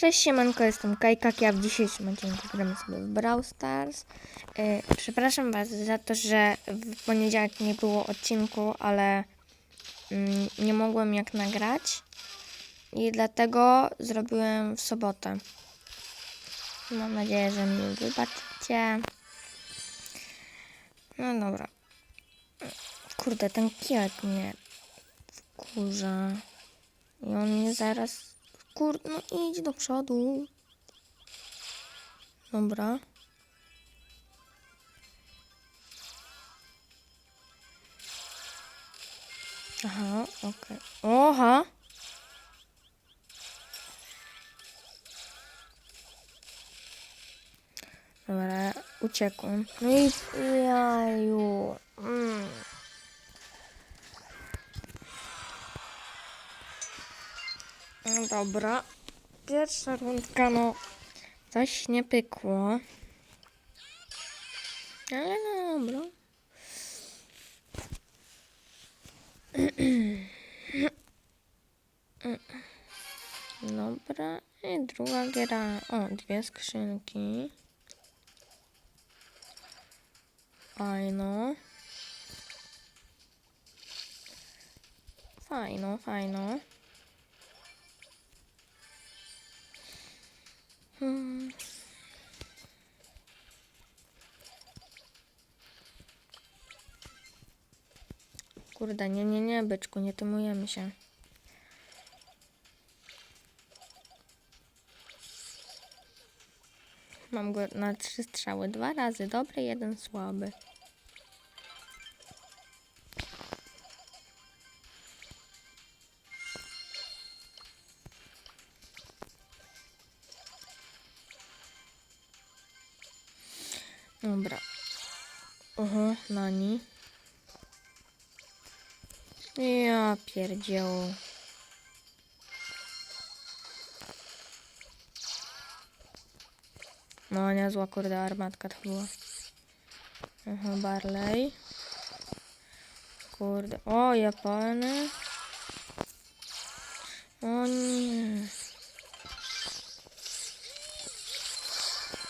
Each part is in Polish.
Cześć siemanko, jestem Kajkak, ja w dzisiejszym odcinku gramy sobie w Brawl Stars. Yy, przepraszam Was za to, że w poniedziałek nie było odcinku, ale mm, nie mogłem jak nagrać i dlatego zrobiłem w sobotę. Mam nadzieję, że mi wybaczycie. No dobra. Kurde, ten kijek mnie wkurza. I on mnie zaraz... Kur... No idź do przodu. Dobra. Aha, okej. Oha! Dobra, uciekłem. No i jaju. Mm. No dobra. Pierwsza rundka, no coś nie pykło. Ale no dobra. Dobra. I druga giera. O, dwie skrzynki. Fajno. Fajno, fajno. Hmm. Kurde, nie, nie, nie, byczku, nie tymujemy się. Mam go na trzy strzały. Dwa razy dobry, jeden słaby. Ja pierdzieł. No, niezła kurde armatka to była. Aha, Barley. Kurde. O, Japony. O nie.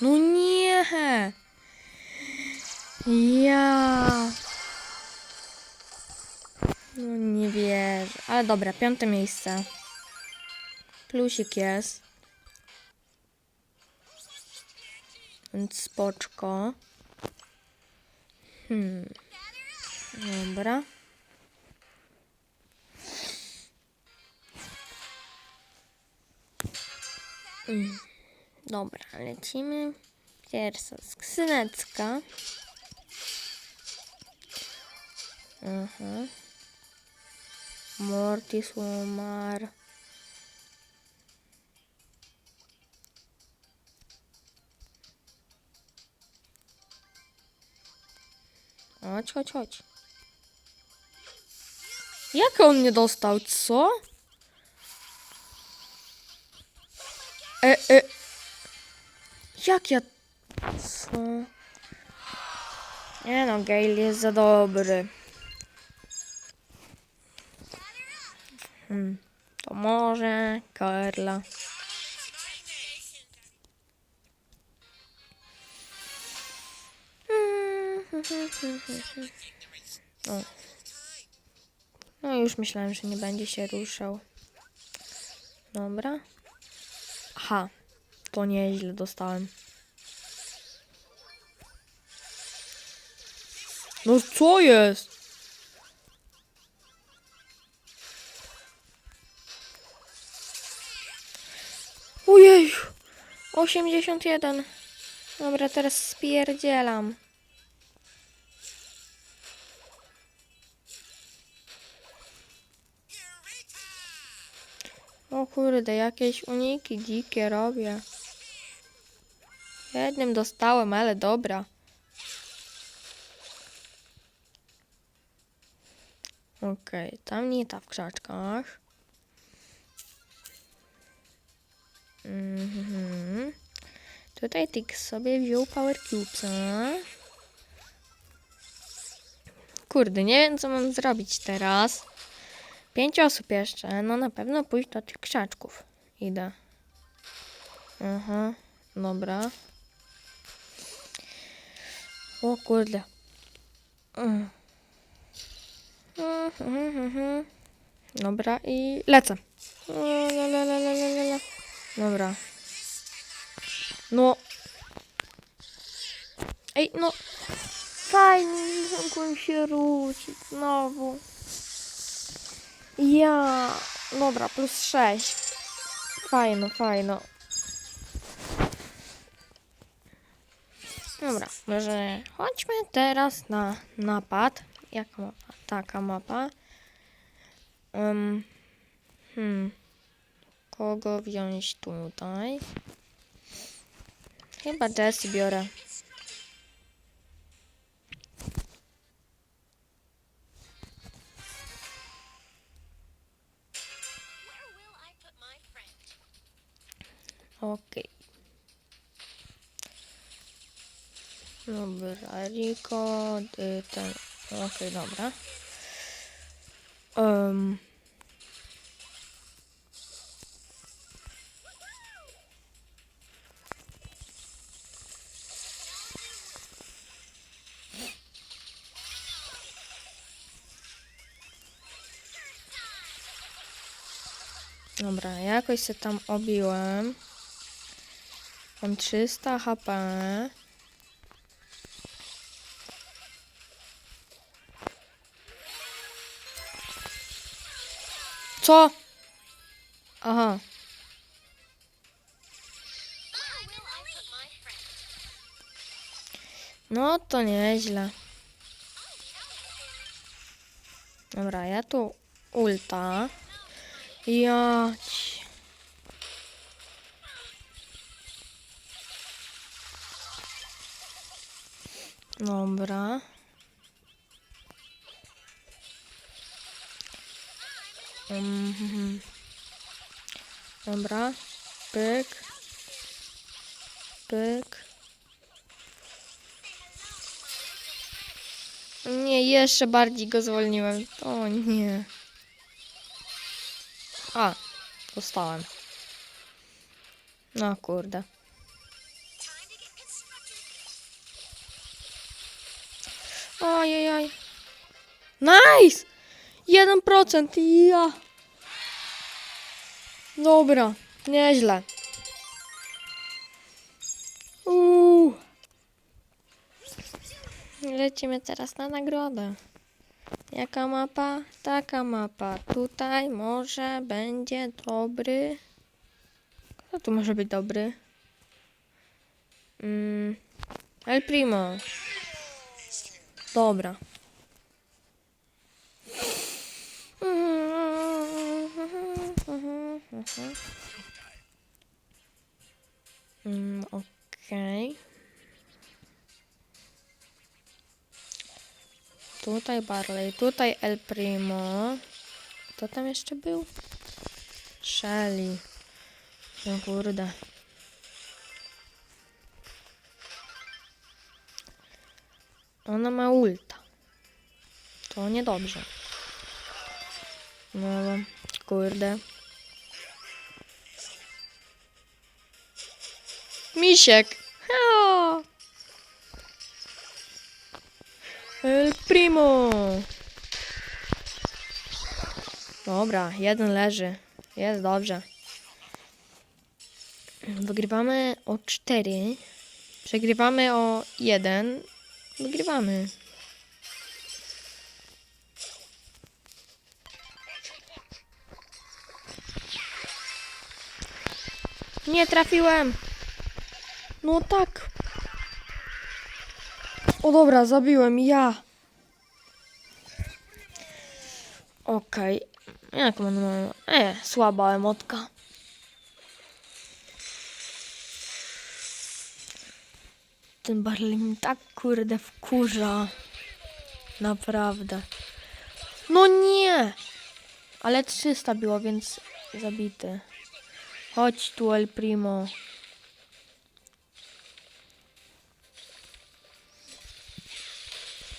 No nie. Ja. No nie wierzę. Ale dobra, piąte miejsce. Plusik jest. Więc spoczko. Hmm. Dobra. Mm. Dobra, lecimy. Pierwsza skrzyneczka. Aha. Mortis umarł. Chodź, chodź, chodź. Jak on nie dostał, co? E, e. Jak ja... Co? Nie no, Gale jest za dobry. Hmm. To może Karla. O. No już myślałem, że nie będzie się ruszał. Dobra. Aha. To nieźle dostałem. No co jest? 81. Dobra, teraz spierdzielam. O kurde, jakieś uniki dzikie robię. Jednym dostałem, ale dobra. Okej, tam nie ta w krzaczkach. Mhm. Tutaj Tix sobie wziął Power Cubesa. Kurde, nie wiem co mam zrobić teraz. Pięć osób jeszcze. No na pewno pójść do tych krzaczków. Idę. Aha, dobra. O kurde. Mm. Mhm. Dobra i lecę. La, la, la. Dobra. No. Ej, no. Fajnie, nie mogłem się ruszyć znowu. Ja. Dobra, plus 6. Fajno, fajno. Dobra, może chodźmy teraz na napad. Jaka mapa? Taka mapa. Um, hmm. Kogo wziąć tutaj? Chyba Jessie biorę. Okej. Dobra, Rico, y, ten. Okej, dobra. Um. Dobra, jakoś się tam obiłem. Mam 300 HP. Co? Aha. No to nieźle. Dobra, ja tu ulta. Ja. ci- Dobra. Mhm. Dobra. Pyk. Pyk. Nie, jeszcze bardziej go zwolniłem. O nie. A, dostałem. No kurde. Time to get constructed. Ojej. Nice! 1%. Ja. Dobra, nieźle. Uuu. Lecimy teraz na nagrodę. Jaka mapa? Taka mapa. Tutaj może będzie dobry. Kto tu może być dobry? Mm. El Primo. Dobra. Mm, Tutaj Barley, tutaj El Primo. Kto tam jeszcze był? Shelly. No kurde. Ona ma ulta. To niedobrze. No, kurde. Misiek. Ha! El Primo. Dobra, jeden leży. Jest dobrze. Wygrywamy o 4. Przegrywamy o 1. Wygrywamy. Nie trafiłem. No tak. O dobra, zabiłem ja. Okej. Jak mam... E, słaba emotka. Ten Barley mi tak kurde wkurza. Naprawdę. No nie! Ale 300 było, więc zabity. Chodź tu, El Primo.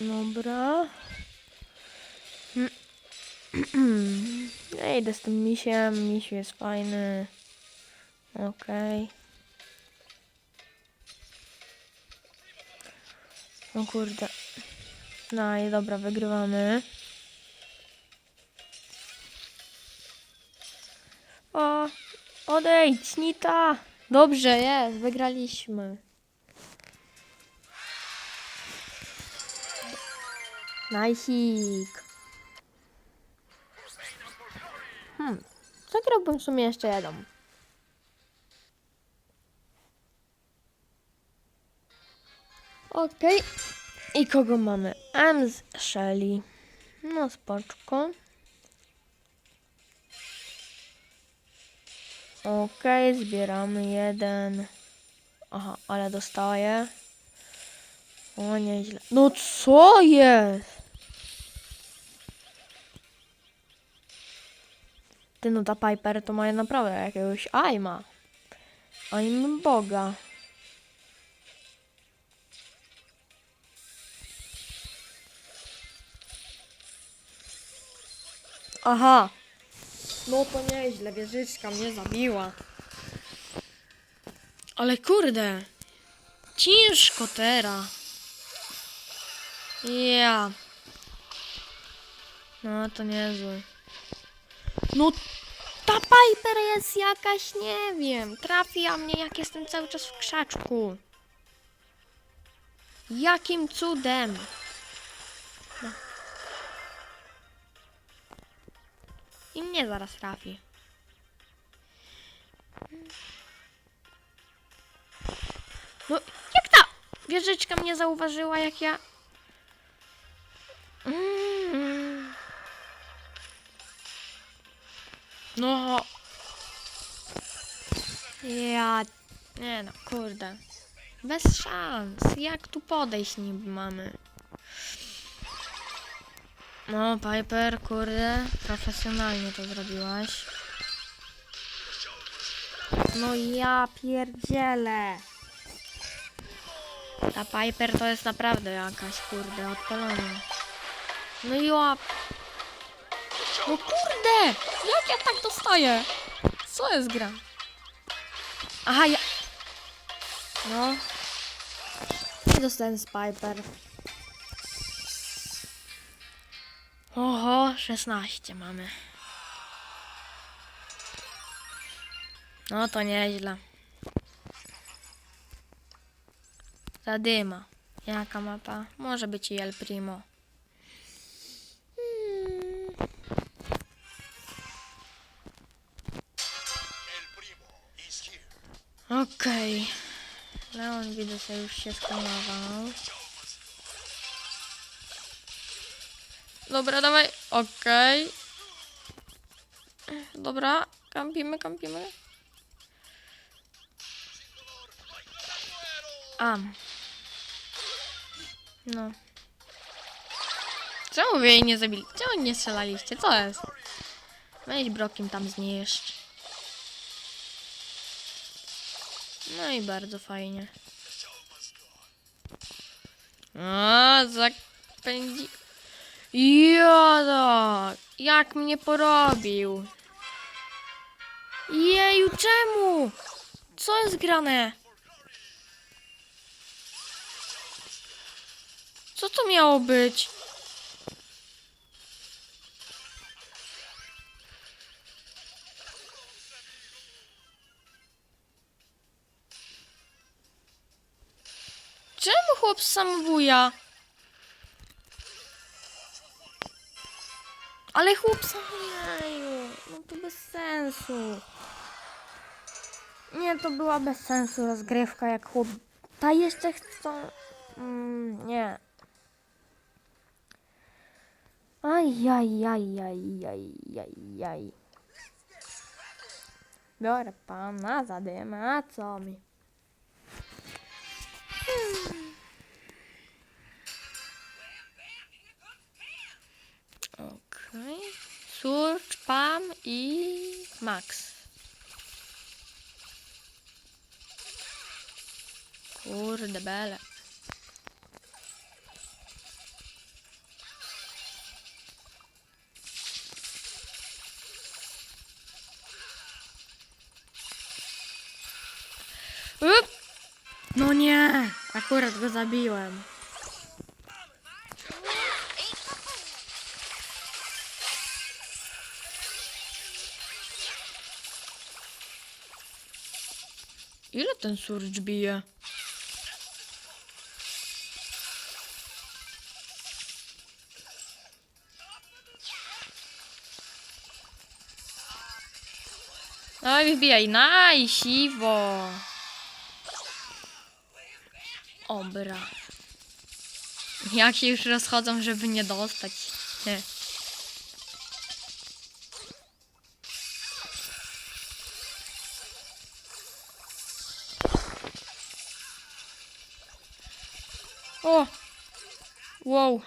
Dobra. Ej, idę z tym misiem. Misiu jest fajny. Okej. Okay. O kurde. No i dobra, wygrywamy. O, odejdź, Nita! Dobrze, jest, wygraliśmy. Najsik. Hmm, zagrałbym w sumie jeszcze jeden. Okej. I kogo mamy? M z Shelly. No spoczko. Okej, zbieramy jeden. Aha, ale dostaję. O, nieźle. No co jest? Ty no ta Piper to ma naprawdę jakiegoś aima. Aim Boga. Aha. No to nieźle, wieżyczka mnie zabiła. Ale kurde. Ciężko teraz. Ja. No to niezły. No ta Piper jest jakaś, nie wiem. Trafia mnie jak jestem cały czas w krzaczku. Jakim cudem? No. I mnie zaraz trafi. No, jak ta wieżyczka mnie zauważyła, jak ja... Mm. No. Ja... Nie no, kurde. Bez szans. Jak tu podejść niby mamy? No, Piper, kurde, profesjonalnie to zrobiłaś. No ja pierdzielę. Ta Piper to jest naprawdę jakaś, kurde, odpalona. No i łap. No kurde! Jak ja tak dostaję? Co jest gra? Aha, ja... No. I dostałem z Piper. Oho, 16 mamy. No to nieźle. Zadyma. Jaka mapa? Może być i El Primo. Okej. Leon widzę, że już się skanował. Dobra, dawaj. Okej. Dobra, kampimy, kampimy. A. No. Czemu wy jej nie zabili? Czemu nie strzelaliście? Co jest? Weź brokiem tam zniszcz. No i bardzo fajnie. A, zapędzi... Joda! Jak mnie porobił? Jeju, czemu? Co jest grane? Co to miało być? Chłop sam buja? Ale chłop sam Jeju, no to bez sensu. Nie, to była bez sensu rozgrywka, jak chłop... Ta jeszcze chcą... Mm, nie. Aj, aj, aj, aj, aj, aj, aj. Biorę pana za dymę, a co mi? Okej. Surge, Pam i Max. Kurde bele. Up! No nie! Akurat go zabiłem. Ile ten surge bije? No i wbijaj, naj, siwo. Obra. Jak się już rozchodzą, żeby nie dostać. Nie. O! Wow.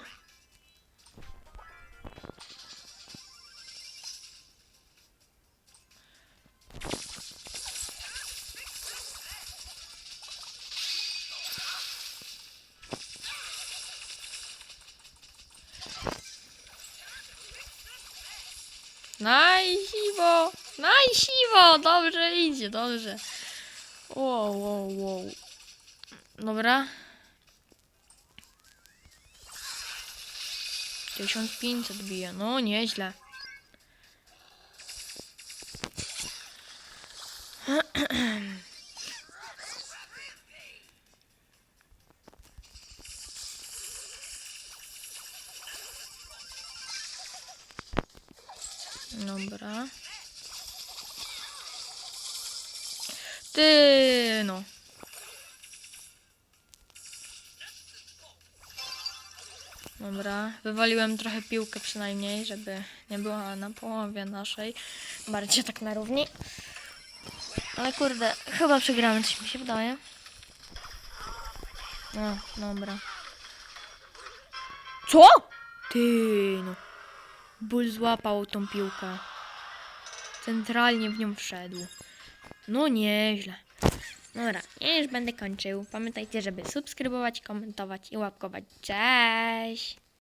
Najsiwo! Najsiwo! Dobrze idzie, dobrze. Wow, wow, wow. Dobra. 1500 bije, no nieźle. Dobra. Ty no. Dobra, wywaliłem trochę piłkę przynajmniej, żeby nie była na połowie naszej. Bardziej tak na równi. Ale kurde, chyba przegramy, coś mi się wydaje. No, dobra. Co? Ty no. Ból złapał tą piłkę. Centralnie w nią wszedł. No nieźle. Dobra, ja już będę kończył. Pamiętajcie, żeby subskrybować, komentować i łapkować. Cześć!